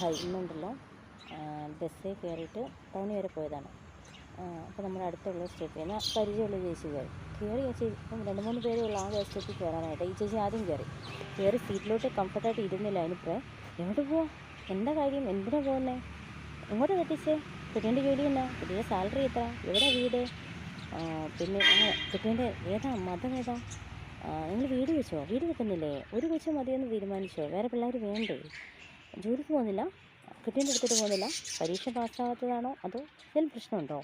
Hi ഇന്നുണ്ടല്ലോ ബസ്സിൽ കയറിയിട്ട് ടൗണിൽ വരെ പോയതാണ്. അപ്പോൾ നമ്മുടെ അടുത്തുള്ള സ്റ്റേപ്പിൽ നിന്ന് പരിചയമുള്ള ചേച്ചി കയറി. കയറി ചേച്ചി ഇപ്പം രണ്ട് മൂന്ന് പേരേ ഉള്ളൂ ആ സ്റ്റേപ്പിൽ കയറാനായിട്ട്. ഈ ചേച്ചി ആദ്യം കയറി. കയറി സീറ്റിലോട്ട് കംഫർട്ടായിട്ട് ഇരുന്നില്ല അതിനിപ്പോൾ എവിടെ പോവാം? എന്താ കാര്യം? എന്തിനാ പോകുന്നത് എങ്ങോട്ട് കെട്ടിച്ചേ? കുട്ടീന്റെ ജോലി എന്നാ? കുട്ടിയുടെ സാലറി എത്ര? എവിടെ വീട്? പിന്നെ കുട്ടീന്റെ ഏതാ? മതം ഏതാ? നിങ്ങൾ വീട് വെച്ചോ? വീട് വെക്കുന്നില്ലേ? ഒരു കൊച്ചു മതിയെന്ന് തീരുമാനിച്ചോ? വേറെ പിള്ളേർ വേണ്ടേ? ജോലിക്ക് പോകുന്നില്ല കുട്ടീന്റെ എടുത്തിട്ട് പോകുന്നില്ല. പരീക്ഷ പാസ്സാവാത്തതാണോ അതോ എന്തെങ്കിലും പ്രശ്നമുണ്ടോ?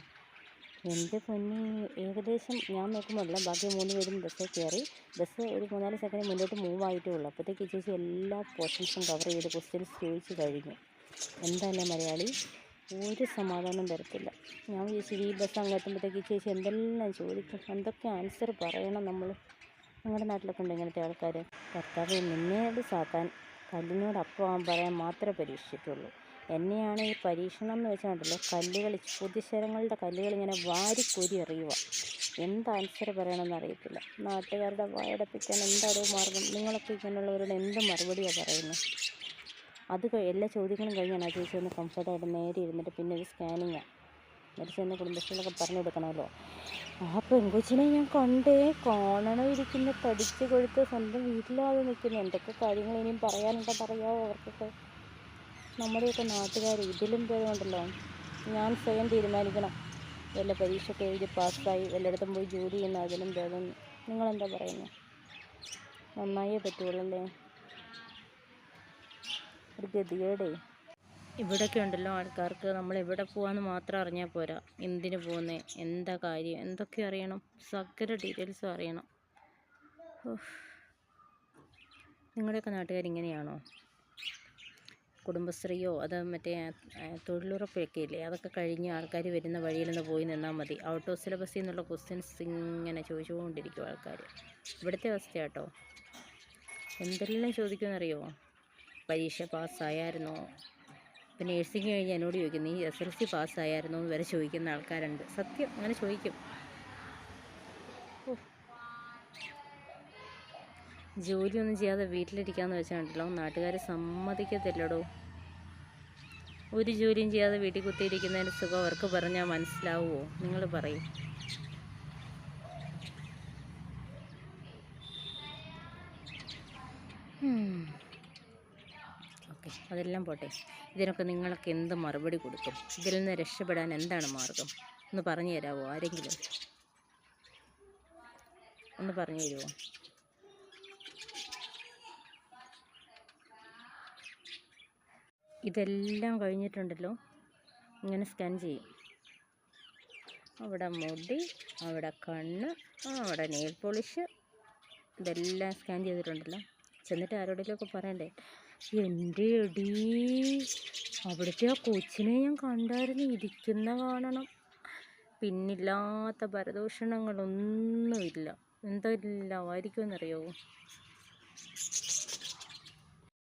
എന്റെ പൊന്നി ഏകദേശം ഞാൻ നോക്കുമ്പോഴല്ല ബാക്കി മൂന്ന് പേരും ബസ്സിൽ കയറി. ബസ് ഒരു മൂന്നാൽ സെക്കൻഡ് മുന്നോട്ട് മൂവ് ആയിട്ടേ ഉള്ളൂ അപ്പോഴത്തേക്ക് ചേച്ചി എല്ലാ പോർഷൻസും കവർ ചെയ്ത് ക്വസ്റ്റ്യൻസ് ചോദിച്ച് കഴിഞ്ഞു. എന്തായാലും മലയാളി? ഒരു സമാധാനം തരത്തില്ല. ഞാൻ ചേച്ചി ഈ ബസ് അങ്ങ് എത്തുമ്പോഴത്തേക്ക് ചേച്ചി എന്തെല്ലാം ചോദിക്കും? എന്തൊക്കെ ആൻസർ പറയണം നമ്മൾ നിങ്ങളുടെ നാട്ടിലൊക്കെ ഉണ്ട് ഇങ്ങനത്തെ ആൾക്കാർ കർത്താവ് നിന്നോട് സാത്താൻ കല്ലിനോട് അപ്പം പറയാൻ മാത്രമേ പരീക്ഷിച്ചിട്ടുള്ളൂ. എന്നെയാണ് ഈ പരീക്ഷണം എന്ന് വെച്ചാണ്ടല്ലോ കല്ലുകൾ പൊതുശരങ്ങളുടെ കല്ലുകൾ ഇങ്ങനെ വാരിക്കൊരി എറിയുക. എന്ത് ആൻസർ പറയണമെന്ന് അറിയത്തില്ല. നാട്ടുകാരുടെ വായടപ്പിക്കാൻ എന്താണോ മാർഗം? നിങ്ങളൊക്കെ ഇങ്ങനെയുള്ളവരോട് എന്ത് മറുപടിയാണ് പറയുന്നത്? അത് എല്ലാ ചോദ്യങ്ങളും കഴിഞ്ഞാണ് ആ ചേച്ചി ഒന്ന് കംഫർട്ടായിട്ട് നേരെ ഇരുന്നിട്ട് പിന്നെ ഒരു സ്കാനിങ്ങാണ് എന്നിട്ട് ചെന്ന് കുടുംബശ്രീയിലൊക്കെ പറഞ്ഞു കൊടുക്കണമല്ലോ. ആ പെങ്കൊച്ചിനെ ഞാൻ കണ്ടേ കാണണം ഇരിക്കുന്ന തടിച്ച് കൊഴുത്ത് സ്വന്തം വീട്ടിലാതെ നിൽക്കുന്നു. എന്തൊക്കെ കാര്യങ്ങൾ ഇനിയും പറയാനുണ്ടോ പറയാമോ അവർക്കൊക്കെ? നമ്മുടെയൊക്കെ നാട്ടുകാർ ഇതിലും പേരുണ്ടല്ലോ ഞാൻ സ്വയം തീരുമാനിക്കണം. വല്ല പരീക്ഷയൊക്കെ എഴുതി പാസ്സായി വല്ലയിടത്തും പോയി ജോലി ചെയ്യുന്ന അതിലും ഭേദം നിങ്ങളെന്താ പറയുന്നത് നന്നായേ പറ്റുള്ളൂ അല്ലേ? ഒരു ഗതികേടേ. ഇവിടെയൊക്കെ ഉണ്ടല്ലോ ആൾക്കാർക്ക്. നമ്മൾ എവിടെ പോകാമെന്ന് മാത്രം അറിഞ്ഞാൽ പോരാ. എന്തിനു പോകുന്നത് എന്താ കാര്യം? എന്തൊക്കെ അറിയണം? സകല ഡീറ്റെയിൽസും അറിയണം. നിങ്ങളുടെയൊക്കെ നാട്ടുകാർ ഇങ്ങനെയാണോ? കുടുംബശ്രീയോ അത് മറ്റേ തൊഴിലുറപ്പൊക്കെ ഇല്ലേ അതൊക്കെ കഴിഞ്ഞ് ആൾക്കാർ വരുന്ന വഴിയിൽ നിന്ന് പോയി നിന്നാൽ മതി. ഔട്ട് ഓഫ് സിലബസിൽ നിന്നുള്ള ക്വസ്റ്റ്യൻസ് ഇങ്ങനെ ചോദിച്ചുകൊണ്ടിരിക്കും ആൾക്കാർ ഇവിടുത്തെ അവസ്ഥ കേട്ടോ എന്തെല്ലാം ചോദിക്കുമെന്നറിയോ? പരീക്ഷ പാസ്സായായിരുന്നോ? ഇപ്പം നേഴ്സിംഗ് കഴിഞ്ഞ് എന്നോട് ചോദിക്കും നീ എസ് എൽ സി പാസ്സായിരുന്നു എന്ന് വരെ ചോദിക്കുന്ന ആൾക്കാരുണ്ട്. സത്യം അങ്ങനെ ചോദിക്കും. ജോലിയൊന്നും ചെയ്യാതെ വീട്ടിലിരിക്കാന്ന് വെച്ചാണ്ടല്ലോ നാട്ടുകാർ സമ്മതിക്കത്തില്ലടോ. ഒരു ജോലിയും ചെയ്യാതെ വീട്ടിൽ കുത്തിയിരിക്കുന്നതിന് സുഖം അവർക്ക് പറഞ്ഞാൽ മനസ്സിലാവുമോ നിങ്ങൾ പറയും. ഓക്കെ അതെല്ലാം പോട്ടെ. ഇതിനൊക്കെ നിങ്ങളൊക്കെ എന്ത് മറുപടി കൊടുക്കും? ഇതിൽ നിന്ന് രക്ഷപ്പെടാൻ എന്താണ് മാർഗം? ഒന്ന് പറഞ്ഞു തരാമോ ആരെങ്കിലും? ഒന്ന് പറഞ്ഞു തരുമോ ഇതെല്ലാം കഴിഞ്ഞിട്ടുണ്ടല്ലോ. ഇങ്ങനെ സ്കാൻ ചെയ്യും. അവിടെ മുടി അവിടെ കണ്ണ് അവിടെ നെയിൽ പോളിഷ്. ഇതെല്ലാം സ്കാൻ ചെയ്തിട്ടുണ്ടല്ലോ. ചെന്നിട്ട് ആരോടെങ്കിലുമൊക്കെ പറയണ്ടേ? എന്റെ എടീ അവിടുത്തെ ആ കൊച്ചിനെ ഞാൻ കണ്ടായിരുന്നു. ഇരിക്കുന്ന കാണണം. പിന്നില്ലാത്ത പരദൂഷണങ്ങളൊന്നുമില്ല എന്തെല്ലാമായിരിക്കുമെന്നറിയാവോ?